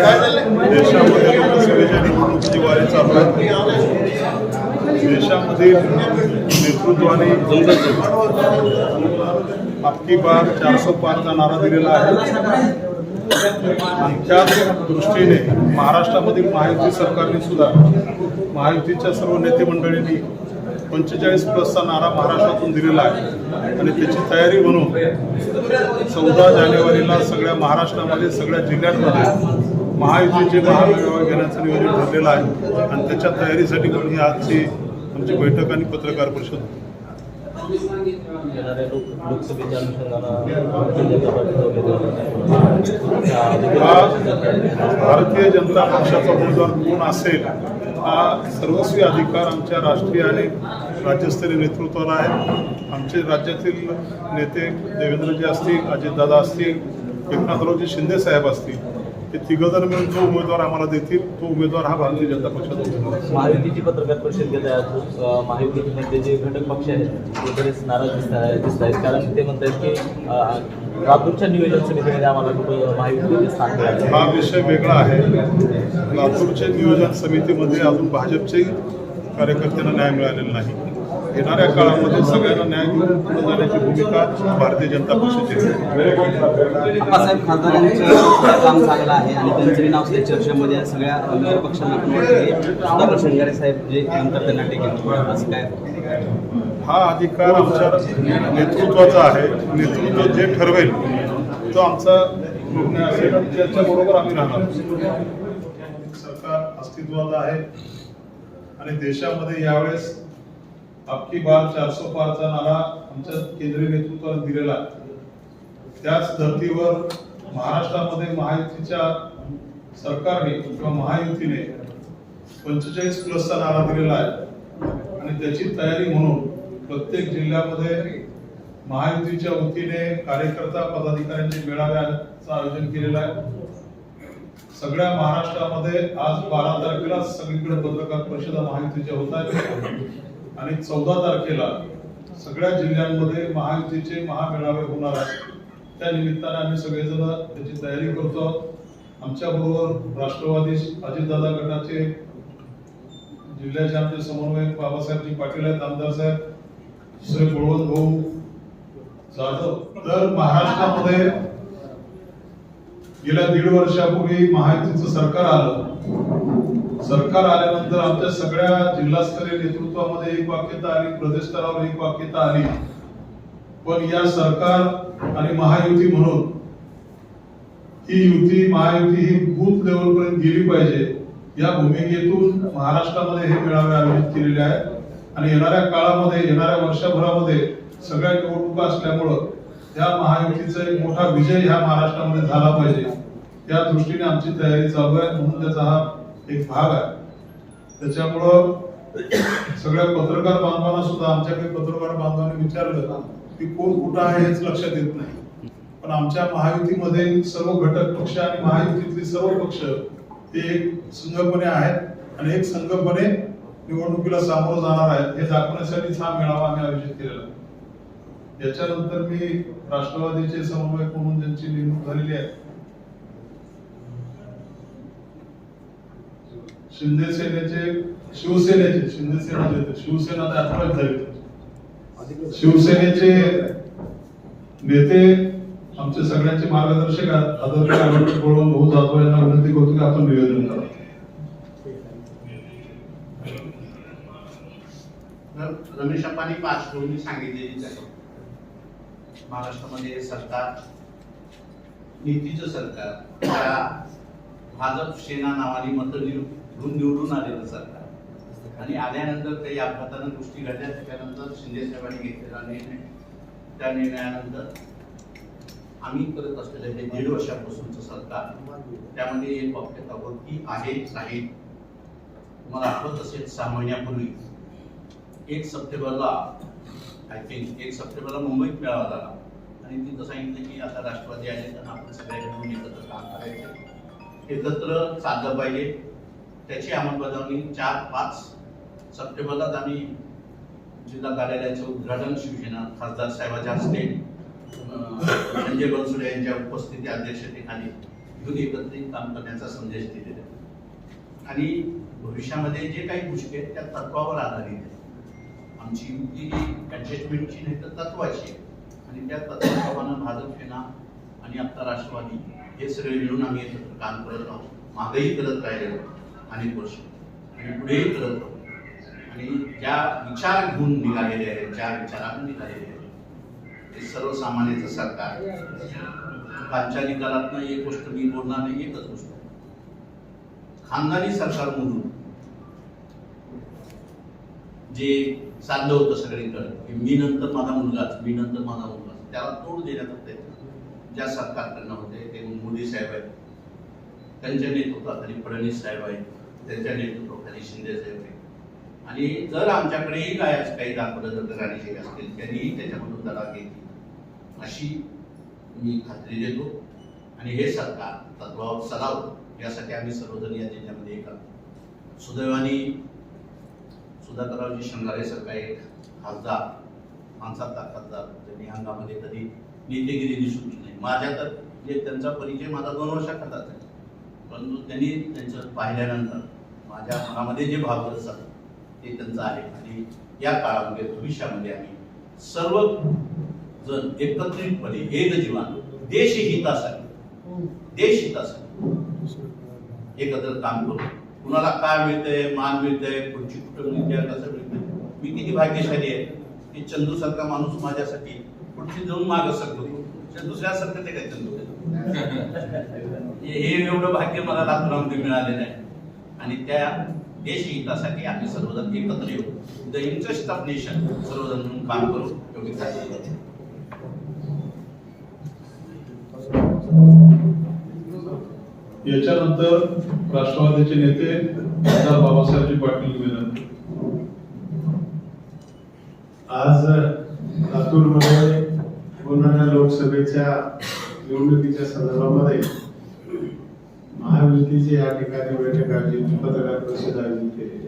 देशामध्ये लोकसेवेच्या निवडणुकीची वारी चालू आहे देशामधील नेतृत्वाने अबकी बार चारसो पाचचा नारा दिलेला आहे. त्याच दृष्टीने महाराष्ट्रामधील महायुती सरकारने सुद्धा महायुतीच्या सर्व नेते मंडळींनी पंचेचाळीस प्लसचा नारा महाराष्ट्रातून दिलेला आहे. आणि त्याची तयारी म्हणून चौदा जानेवारीला सगळ्या महाराष्ट्रामध्ये सगळ्या जिल्ह्यांमध्ये महायुतीचे महामेळावा घेण्याचं नियोजन ठरलेलं आहे. आणि त्याच्या तयारीसाठी पण ही आजची आमची बैठक आणि पत्रकार परिषद येणाऱ्या लोक लोकसभेच्या अनुषंगानं भारतीय जनता पक्षाचा भारतीय जनता पक्षाचा उमेदवार कोण असेल हा सर्वस्वी अधिकार आमच्या राष्ट्रीय आणि राज्यस्तरीय नेतृत्वाला आहे. आमचे राज्यातील नेते देवेंद्रजी असतील अजितदादा असतील एकनाथरावजी शिंदे साहेब असतील हे तिघजण मिळून जो उमेदवार आम्हाला देतील तो उमेदवार हा भारतीय जनता पक्षाचा उमेदवार. आहे. महायुतीची पत्रकार परिषद घेत महायुतीचे नेते जे घटक पक्ष आहेत ते बरेच नाराज दिसत आहेत दिसत आहेत. कारण ते म्हणत आहेत की लातूरच्या नियोजन समितीमध्ये आम्हाला कुठं महायुतीचे स्थान मिळालं हा विषय वेगळा आहे. लातूरच्या नियोजन समितीमध्ये अजून भाजपच्याही कार्यकर्त्यांना न्याय मिळालेला नाही. येणाऱ्या काळामध्ये सगळ्यांना न्याय देऊन जाण्याची भूमिका भारतीय जनता पक्षाची काम चांगलं आहे आणि त्यांचंही नाव चर्चेमध्ये सगळ्या मित्र पक्षांना पण वाटतं शृंगारे साहेब जे नंतर त्यांना टिकेल असं काय? हा अधिकार आमच्या नेतृत्वाचा आहे. नेतृत्व जे ठरवेल तो आमचा निर्णय असेल. त्याच्याबरोबर आम्ही राहणार. सरकार अस्तित्वात आहे. आणि देशामध्ये यावेळेस अबकी बार चारशे पारचा नारा आमच्या केंद्रीय नेतृत्वाने दिलेला त्याच धर्तीवर महाराष्ट्रामध्ये महायुतीच्या सरकारने किंवा महायुतीने पंचेचाळीस प्लसचा नारा दिलेला आहे. आणि त्याची तयारी म्हणून प्रत्येक जिल्ह्यामध्ये महायुतीच्या वतीने कार्यकर्ता पदाधिकाऱ्यांचे मेळाव्याचं आयोजन केलेलं आहे. सगळ्या महाराष्ट्रामध्ये आज बारा तारखेला सगळीकडे पत्रकार परिषदा महायुतीच्या होत आहेत. आणि चौदा तारखेला सगळ्या जिल्ह्यांमध्ये महायुतीचे महामेळावे होणार आहेत. त्या निमित्ताने आम्ही सगळेजण त्याची तयारी करतो. आमच्या बरोबर राष्ट्रवादी अजितदादा गटाचे जिल्ह्याचे आमचे समन्वयक बाबासाहेबजी पाटील आहेत आमदार साहेब दुसरे बळवंत भाऊ जाधव. तर महाराष्ट्रामध्ये गेल्या दीड वर्षापूर्वी महायुतीचं सरकार आलं. सरकार आल्यानंतर आमच्या सगळ्या जिल्हास्तरीय नेतृत्वामध्ये एक वाक्यता आली प्रदेश स्तरावर एक वाक्यता आली. पण या सरकार आणि महायुती म्हणून ही युती महायुती ही बूथ लेवल पर्यंत गेली पाहिजे. या भूमिकेतून महाराष्ट्रामध्ये हे मेळावे आयोजित केलेले आहेत. आणि येणाऱ्या काळामध्ये येणाऱ्या वर्षभरामध्ये सगळ्या निवडणुका असल्यामुळं या महायुतीचा एक मोठा विजय ह्या महाराष्ट्रामध्ये झाला पाहिजे. या दृष्टीने आमची तयारी चालू आहे. म्हणून त्याचा हा एक भाग आहे. त्याच्यामुळं सगळ्या पत्रकार बांधवांना सुद्धा आमच्याकडे पत्रकार बांधवांनी विचारलं की कोण कुठं आहे हेच लक्षात येत नाही. पण आमच्या महायुतीमध्ये सर्व घटक पक्ष आणि महायुतीतले सर्व पक्ष हे एक संघपणे आहेत आणि एक संघपणे निवडणुकीला सामोरं जाणार आहेत हे दाखवण्यासाठीच हा मेळावा आम्ही आयोजित केलेला याच्यानंतर मी राष्ट्रवादीचे समन्वयक म्हणून ज्यांची नेमणूक झालेली आहे शिंदे सेनेचे शिवसेनेचे शिंदे सेना शिवसेना तर झाली. शिवसेनेचे नेते आमचे सगळ्यांचे मार्गदर्शक आदरणीय भाऊ जाधव यांना विनंती करतो की आपण निवेदन करा. रमेश अप्पानी पार्श्वभूमी सांगितलेलीच आहे महाराष्ट्रामध्ये सरकार नीतीचं सरकार भाजप सेना नावाने मत निवडून निवडून आलेलं सरकार. आणि आल्यानंतर काही अपघातानं गोष्टी घडल्या त्याच्यानंतर शिंदे साहेबांनी घेतलेला निर्णय. त्या निर्णयानंतर आम्ही करत असलेलं हे दीड वर्षापासूनचं सरकार त्यामध्ये एक वाक्यता होती आहे राहील तुम्हाला आठवत असेल सहा महिन्यापूर्वी एक सप्टेंबरला आय थिंक एक सप्टेंबरला मुंबईत मेळावा झाला. आणि तिथं सांगितलं की आता राष्ट्रवादी आले त्यांना आपण सगळ्या एकत्र काम करायचं. एकत्र चाललं पाहिजे. त्याची अंमलबजावणी चार पाच सप्टेंबरलाच आम्ही जिल्हा कार्यालयाचं उद्घाटन शिवसेना खासदार साहेबाच्या हस्ते संजय बनसोडे यांच्या उपस्थिती अध्यक्षतेखाली घेऊन एकत्रित काम करण्याचा संदेश दिलेला आहे. आणि भविष्यामध्ये जे काही गोष्टी आहेत त्या तत्वावर आधारित आहेत. आमची युती ही ॲडजस्टमेंटची नाही तर तत्वाची आहे. आणि त्या तत्वाप्रमाणे भाजप सेना आणि आता राष्ट्रवादी हे सगळे मिळून आम्ही एकत्र काम करत आहोत. मागेही करत राहिलेलो अनेक वर्ष आणि पुढेही करत राहू आणि ज्या विचार घेऊन निघालेले आहेत ज्या विचारातून निघालेले आहेत ते सर्वसामान्याचं सरकार कालच्या निकालातनं एक गोष्ट मी बोलणार नाही एकच गोष्ट. खानदानी सरकार म्हणून जे चाललं होतं सगळीकडे की मी नंतर माझा मुलगाच मी नंतर माझा मुलगाच त्याला तोड देण्याचा प्रयत्न. ज्या सरकारकडनं होते ते मोदी साहेब आहेत. त्यांच्या नेतृत्वाखाली फडणवीस साहेब आहेत. त्यांच्या नेतृत्वाखाली शिंदे साहेब आणि जर आमच्याकडेही काय असं काही दाखवलं जर राणीचे असतील त्यांनीही त्याच्यामधून दडा घेतली. अशी मी खात्री देतो. आणि हे सरकार तत्वावर सराव यासाठी आम्ही सर्वजण या जिल्ह्यामध्ये एका सुदैवाने सुधाकररावजी शंगारे सरकार एक खासदार माणसातला खासदार त्यांनी अंगामध्ये कधी नेतेगिरी दिसून येत नाही. माझ्या तर जे त्यांचा परिचय माझा दोन वर्षाखालाच आहे. परंतु त्यांनी त्यांचं पाहिल्यानंतर माझ्या मनामध्ये जे भाव असतात ते त्यांचं आहे. आणि या काळामध्ये भविष्यामध्ये आम्ही सर्व जण एकत्रितपणे एक जीवन देशहितासाठी देशहितासाठी एकत्र काम करू कुणाला काय मिळतंय मान मिळतंय कोणची कुठं मिळते कसं मिळतंय. मी किती भाग्यशाली आहे की चंदू सारखा माणूस माझ्यासाठी कुठची जाऊन माग सकतो दुसऱ्यासारखं ते काय चंदू? हे हे एवढं भाग्य मला लातूरामध्ये मिळालेलं आहे. आणि त्या देशहितासाठी आम्ही सर्वजण एकत्र येऊ. The interest of nation. सर्वजण म्हणून काम करू एवढी खात्री याच्यानंतर राष्ट्रवादीचे नेते खासदार बाबासाहेबजी पाटील विनंती आज लातूरमध्ये होणाऱ्या लोकसभेच्या निवडणुकीच्या संदर्भामध्ये महायुतीची या ठिकाणी बैठक आयोजित पत्रकार परिषद आयोजित केली.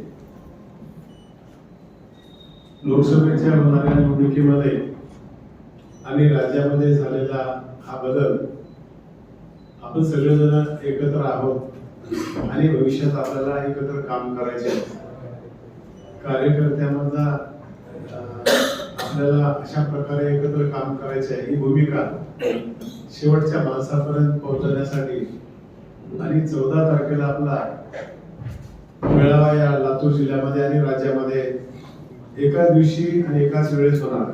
लोकसभेच्या होणाऱ्या निवडणुकीमध्ये आणि राज्यामध्ये झालेला हा बदल आपण सगळेजण एकत्र आहोत आणि भविष्यात आपल्याला एकत्र काम करायचे आहे. कार्यकर्त्यामधला आपल्याला अशा प्रकारे एकत्र काम करायचे ही भूमिका शेवटच्या माणसापर्यंत पोहोचवण्यासाठी आणि चौदा तारखेला आपला मेळावा या लातूर जिल्ह्यामध्ये आणि राज्यामध्ये एका दिवशी आणि एकाच वेळेस होणार.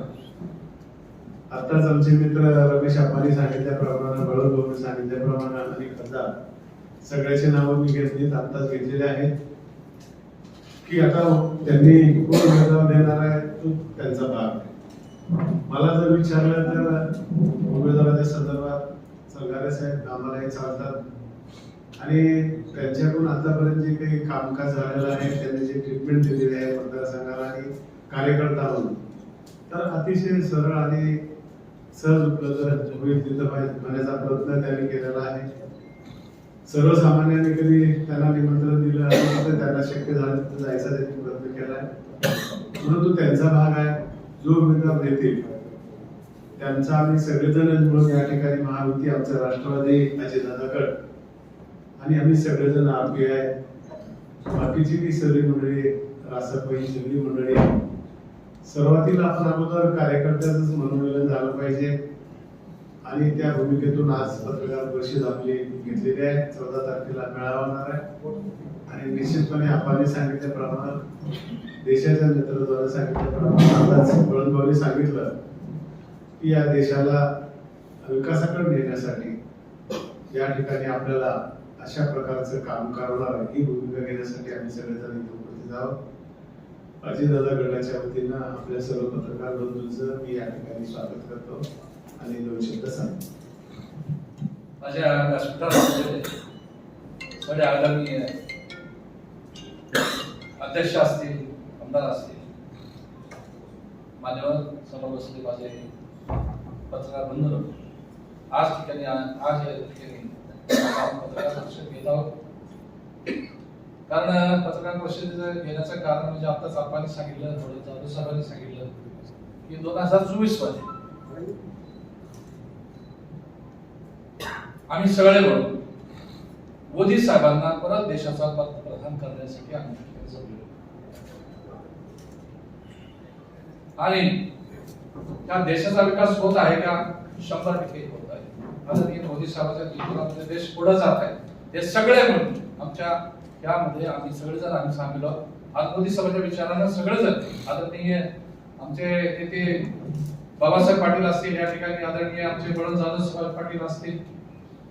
आताच आमचे मित्र रमेश आप्पांनी सांगितल्याप्रमाणे बळद भाऊनी सांगितल्याप्रमाणे आणि खासदार सगळ्याचे नावं मी घेतलीत आत्ताच घेतलेले आहेत. की आता त्यांनी कोण उमेदवार देणार आहे तो त्यांचा भाग. आहे. मला जर विचारलं तर उमेदवाराच्या संदर्भात सरकार साहेब आम्हालाही चालतात. आणि त्यांच्याकडून आतापर्यंत जे काही कामकाज झालेलं आहे त्यांनी जे ट्रीटमेंट दिलेली आहे मतदारसंघाला आणि कार्यकर्ता म्हणून तर अतिशय सरळ आणि सहज उपलब्ध होईल तिथं पाहिजे होण्याचा प्रयत्न त्यांनी केलेला आहे. सर्वसामान्यांनी कधी त्यांना निमंत्रण दिलं आणि त्यांना शक्य झालं तिथं जायचा त्यांनी प्रयत्न केला आहे. परंतु त्यांचा भाग आहे जो उमेदवार देतील त्यांचा आम्ही सगळेजण मिळून या ठिकाणी महायुती आमचा राष्ट्रवादी अजितदादा गट आणि आम्ही सगळेजण आरपीआय बाकीची ती सगळी मंडळी रासप सगळी मंडळी सर्वातील आपण अगोदर कार्यकर्त्याच मनोरंजन झालं पाहिजे. आणि त्या भूमिकेतून आज पत्रकार परिषद आपली घेतलेली आहे. चौदा तारखेला मेळावा होणार आहे. आणि निश्चितपणे आपण सांगितल्याप्रमाणे देशाच्या नेतृत्वाने सांगितल्याप्रमाणे आताच बळवंतभाऊनी सांगितलं की या देशाला विकासाकडे नेण्यासाठी या ठिकाणी आपल्याला अशा प्रकारचं काम करणार ही भूमिका घेण्यासाठी आम्ही सगळेजण इथे उपस्थित आहोत अजितदादा गटाच्या वतीनं आपल्या सर्व पत्रकार बंधूंचं मी या ठिकाणी स्वागत करतो आणि दोन शब्द सांगतो. माझ्या माझे आगामी अध्यक्ष असतील आमदार असतील मान्यवर समोर बसले माझे पत्रकार बंधू आज ठिकाणी आज या ठिकाणी पत्रकार परिषद घेत आहोत कारण पत्रकार परिषद घेण्याचं कारण म्हणजे आता साहेबांनी सांगितलं थोडं जाधव साहेबांनी सांगितलं की दोन हजार चोवीसमध्ये आम्ही सगळे मिळून मोदी साहेबांना परत देशाचा पंतप्रधान करण्यासाठी आम्ही आणि त्या देशाचा विकास होत आहे का? शंभर टक्के होत आहे. असं मोदी साहेबांच्या देश पुढे जात आहे. हे सगळे म्हणून आमच्या यामध्ये आम्ही सगळेजण आम्ही सामील आहोत. आज मोदी साहेबांच्या विचारानं सगळेजण आदरणीय आमचे नेते बाबासाहेब पाटील असतील या ठिकाणी आदरणीय आमचे बळवंत जाधव साहेब पाटील असतील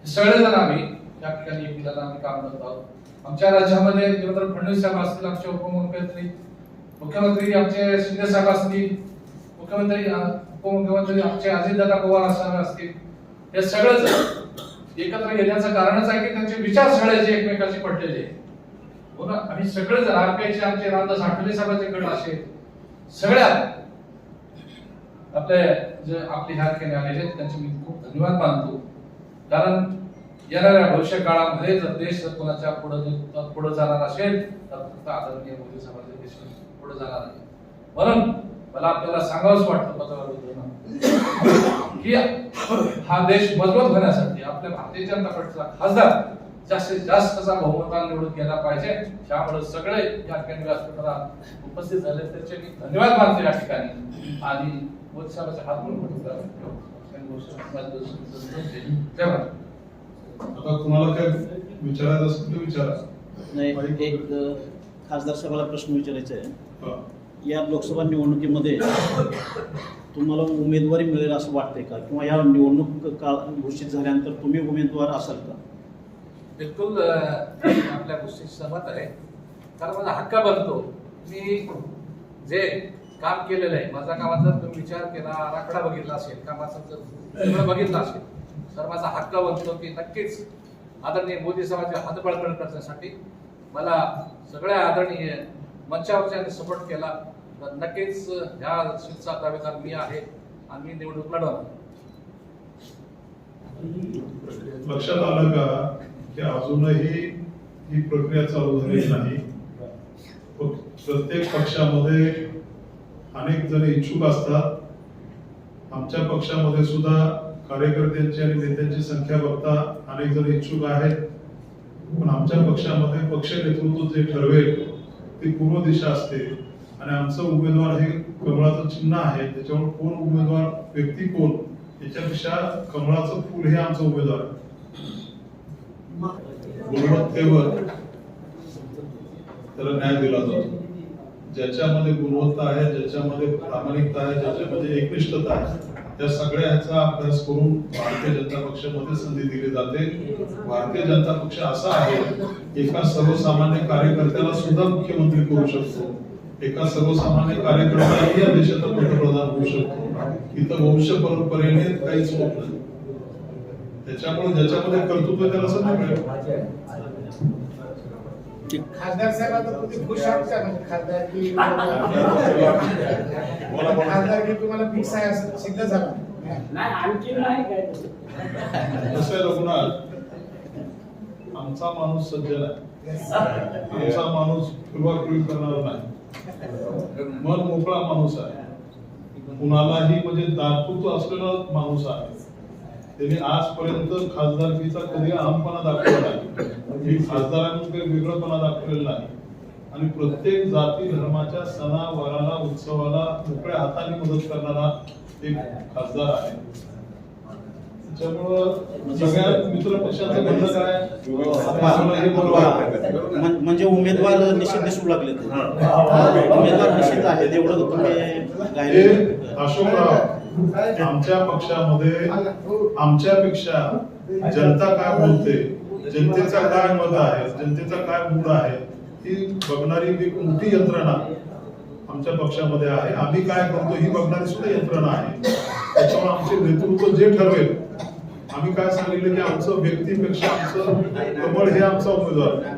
सगळे सगळेजण आम्ही या ठिकाणी एकमेकांना आम्ही काम करत आहोत. आमच्या राज्यामध्ये देवेंद्र फडणवीस साहेब असतील आमचे उपमुख्यमंत्री मुख्यमंत्री आमचे शिंदे साहेब असतील मुख्यमंत्री उपमुख्यमंत्री आमचे अजितदादा पवार साहेब असतील हे सगळंच एकत्र येण्याचं कारणच आहे की त्यांचे विचार सगळ्याचे एकमेकांशी पडलेले हो ना? आणि सगळेच आरपीआयचे आमचे रामदास आठवले साहेबांचे गट असे सगळ्या आपले जे आपले ह्या केले आलेले आहेत त्यांचे मी खूप धन्यवाद मानतो. कारण येणाऱ्या भविष्य काळामध्ये जर देश जर कोणाच्या पुढे पुढे जाणार असेल तर फक्त आदरणीय मोदी साहेबांचे देश पुढे जाणार आहे. म्हणून मला आपल्याला सांगावंच वाटतं पत्रकार की हा देश मजबूत होण्यासाठी आपल्या भारतीय जनता पक्षाचा खासदार जास्तीत जास्त कसा बहुमताने निवडून गेला पाहिजे. त्यामुळे सगळे या ठिकाणी व्यासपीठाला उपस्थित झाले. त्याचे मी धन्यवाद मानतो या ठिकाणी. आणि मोदी साहेबांचे हात म्हणून आता तुम्हाला काय विचारायचं असेल तर विचारा. नाही एक खासदार साहेबाला प्रश्न विचारायचा आहे. हा. या लोकसभा निवडणुकीमध्ये तुम्हाला उमेदवारी मिळेल असं वाटतंय का? किंवा या निवडणूक का घोषित झाल्यानंतर तुम्ही उमेदवार असाल का? बिलकुल आपल्या गोष्टी सहमत आहे. कारण माझा हक्क बनतो. मी जे काम केलेलं आहे माझा कामाचा जर तुम्ही विचार केला आराखडा बघितला असेल कामाचा जर सगळं बघितलं असेल तर माझा हक्क बनतो की नक्कीच आदरणीय मोदी साहेबांचे हातबळकड करण्यासाठी मला सगळ्या आदरणीय मंचावरच्या सपोर्ट केला. तर नक्कीच ह्या सीटचा दावेदार मी आहे आणि मी निवडणूक लढवणार. लक्षात आलं का की अजूनही ही प्रक्रिया चालू झालेली नाही? प्रत्येक पक्षामध्ये अनेक जण इच्छुक असतात. आमच्या पक्षामध्ये सुद्धा कार्यकर्त्यांची आणि नेत्यांची संख्या बघता अनेक जण इच्छुक आहेत. पण आमच्या पक्षामध्ये पक्ष नेतृत्व जे ठरवेल ती पूर्व दिशा असते. आणि आमचं उमेदवार हे कमळाचं चिन्ह आहे त्याच्यावर कोण उमेदवार व्यक्ती कोण याच्यापेक्षा कमळाचं फुल हे आमचं उमेदवार गुणवत्तेवर त्याला न्याय दिला जातो. ज्याच्यामध्ये गुणवत्ता आहे ज्याच्यामध्ये प्रामाणिकता आहे ज्याच्यामध्ये एकनिष्ठता आहे त्या सगळ्याचा अभ्यास करून भारतीय जनता पक्षामध्ये संधी दिली जाते. भारतीय जनता पक्ष असा आहे एका सर्वसामान्य कार्यकर्त्याला सुद्धा मुख्यमंत्री करू शकतो. एका सर्वसामान्य कार्यकर्त्यालाही या देशाचा पंतप्रधान होऊ शकतो. इथं वंश परंपरेने काहीच होत नाही. त्याच्यामुळे ज्याच्यामध्ये कर्तृत्व त्याला संधी मिळेल. खासदार साहेब आता तुम्ही खुश आहात का? म्हणजे खासदार की खासदार की तुम्हाला फिक्स आहे असं सिद्ध झालं? कसं आहे रघुनाथ? आमचा माणूस सज्जन आहे आमचा माणूस फिरवाफिरवी करणार नाही. मन मोकळा माणूस आहे. कुणालाही म्हणजे दाखवतो असलेला माणूस आहे. त्यांनी आजपर्यंत खासदारकीचा कधी अहमपणा दाखवला नाही. मी खासदारांनी काही वेगळंपणा दाखवलेला नाही. आणि प्रत्येक जाती धर्माच्या सणावाराला उत्सवाला मोकळ्या हाताने मदत करणारा एक खासदार आहे. म्हणजे उमेदवार निश्चित दिसू लागले उमेदवार निश्चित आहेत एवढं तुम्ही हे गायले अशोकराव आमच्या पक्षामध्ये आमच्यापेक्षा जनता काय बोलते जनतेचा काय मत आहे जनतेचा काय मूड आहे ही बघणारी एक मोठी यंत्रणा आमच्या पक्षामध्ये आहे. आम्ही काय करतो ही बघणारी सुद्धा यंत्रणा आहे. त्याच्यामुळे आमचे नेतृत्व जे ठरवेल आम्ही काय सांगितलं की आमचं व्यक्तीपेक्षा आमचं कमळ हे आमचा उमेदवार आहे.